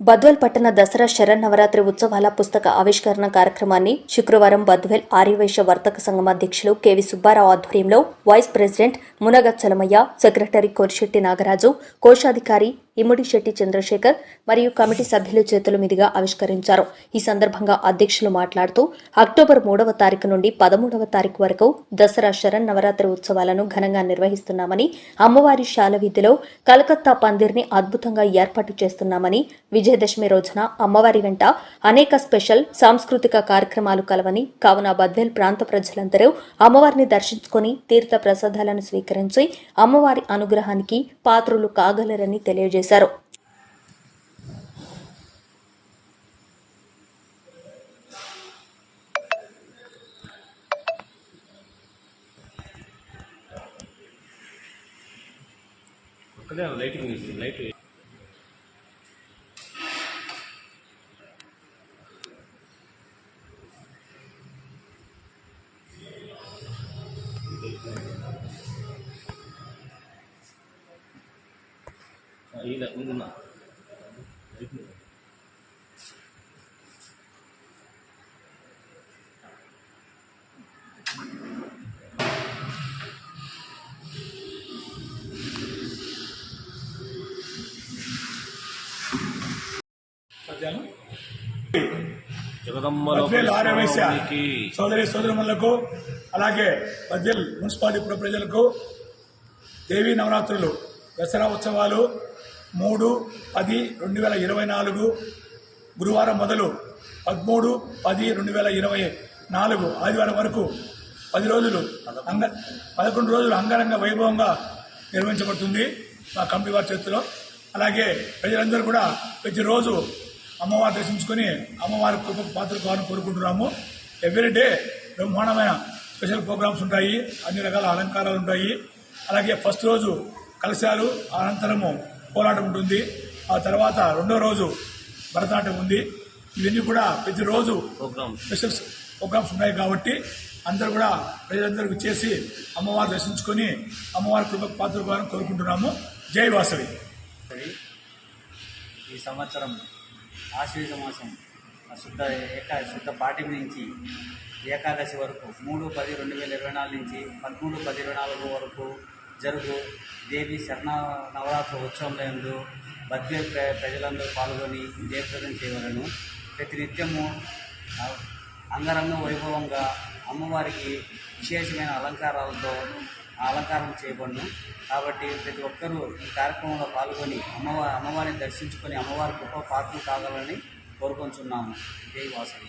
బద్వేల్ పట్టణ దసరా శరన్నవరాత్రి ఉత్సవాల పుస్తక ఆవిష్కరణ కార్యక్రమాన్ని శుక్రవారం బద్వేల్ ఆర్యవైశ్య వర్తక సంఘం అధ్యక్షులు కెవి సుబ్బారావు ఆధ్వర్యంలో వైస్ ప్రెసిడెంట్ మునగ చలమయ్య సెక్రటరీ కోరిశెట్టి నాగరాజు కోశాధికారి ఇమ్మడిశెట్టి చంద్రశేఖర్ మరియు కమిటీ సభ్యుల చేతుల మీదుగా ఆవిష్కరించారు. ఈ సందర్భంగా అధ్యక్షులు మాట్లాడుతూ అక్టోబర్ మూడవ తారీఖు నుండి పదమూడవ తారీఖు వరకు దసరా శరణ్ నవరాత్రి ఉత్సవాలను ఘనంగా నిర్వహిస్తున్నామని అమ్మవారి శాల వీధిలో కలకత్తా పందిర్ని అద్భుతంగా ఏర్పాటు చేస్తున్నామని విజయదశమి రోజున అమ్మవారి వెంట అనేక స్పెషల్ సాంస్కృతిక కార్యక్రమాలు కలవని కావున బద్వేల్ ప్రాంత ప్రజలందరూ అమ్మవారిని దర్శించుకొని తీర్థ ప్రసాదాలను స్వీకరించి అమ్మవారి అనుగ్రహానికి పాత్రులు కాగలరని తెలియజేశారు. చేశారు. లైటింగ్ లైట్ సోదరి సోదరులకు అలాగే బద్వేల్ మున్సిపాలిటీ పుర ప్రజలకు దేవీ నవరాత్రులు. దసరా ఉత్సవాలు మూడు పది రెండు వేల ఇరవై నాలుగు. గురువారం మొదలు పదమూడు పది రెండు వేల ఇరవై నాలుగు. ఆదివారం వరకు పది రోజులు అంగ పదకొండు రోజులు అంగరంగ వైభవంగా నిర్వహించబడుతుంది మా కంపెనీ వారి చేతిలో. అలాగే ప్రజలందరూ కూడా ప్రతిరోజు అమ్మవారు దర్శించుకొని అమ్మవారి కృప పాత్ర కావాలని కోరుకుంటున్నాము. ఎవ్రీ డే బ్రహ్మాండమైన స్పెషల్ ప్రోగ్రామ్స్ ఉంటాయి. అన్ని రకాల అలంకారాలు ఉంటాయి. అలాగే ఫస్ట్ రోజు కలశాలు అనంతరము కోలాటం ఉంటుంది. ఆ తర్వాత రెండో రోజు భరతనాట్యం ఉంది. ఇవన్నీ కూడా ప్రతిరోజు ప్రోగ్రామ్ స్పెషల్ ప్రోగ్రామ్స్ ఉన్నాయి కాబట్టి అందరూ కూడా ప్రజలందరికీ చేసి అమ్మవారు దర్శించుకొని అమ్మవారి కృపకు పాత్ర కోరుకుంటున్నాము. జై వాసవి. ఈ సంవత్సరం ఆశ్వీజ మాసం ఆ శుద్ధ ఏకా శుద్ధ పాఠ్యం నుంచి ఏకాదశి వరకు మూడు పది రెండు వేల ఇరవై నాలుగు నుంచి పదమూడు పది ఇరవై నాలుగు వరకు జరుగు. దేవి శరణ నవరాత్రి ఉత్సవంలో బద్వే ప్ర ప్రజలందరూ పాల్గొని జయప్రదం చేయవలను. ప్రతినిత్యము నిత్యము అంగరంగ వైభవంగా అమ్మవారికి విశేషమైన అలంకారాలతో ఆ అలంకారం చేయబడును. కాబట్టి ప్రతి ఒక్కరూ ఈ కార్యక్రమంలో పాల్గొని అమ్మవారి అమ్మవారిని దర్శించుకొని అమ్మవారి గొప్ప పాత్ర కాగలని కోరుకొంచున్నాము. జై వాసవి